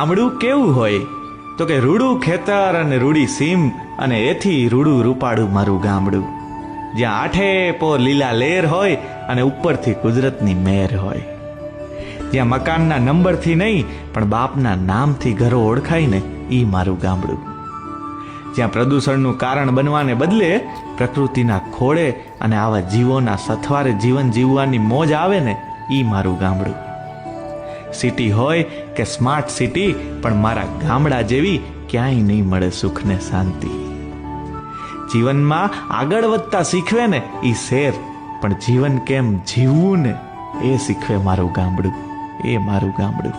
ગામડું કેવું હોય? તો કે રૂડું ખેતર અને રૂડી સીમ અને એથી રૂડું રૂપાડું મારું ગામડું. જ્યાં આઠે પોર લીલા લેર હોય અને ઉપરથી કુદરતની મેર હોય. જ્યાં મકાનના નંબરથી નહીં, પણ બાપના નામથી ઘરો ઓળખાય ને એ મારું ગામડું. જ્યાં પ્રદૂષણનું કારણ બનવાને બદલે પ્રકૃતિના ખોળે અને આવા જીવોના સથવારે જીવન જીવવાની મોજ આવે ને એ મારું ગામડું. સિટી હોય કે સ્માર્ટ સિટી, પણ મારા ગામડા જેવી ક્યાંય નહીં મળે સુખ ને શાંતિ. જીવનમાં આગળ વધતા શીખવે ને એ શેર, પણ જીવન કેમ જીવવું ને એ શીખવે મારું ગામડું, એ મારું ગામડું.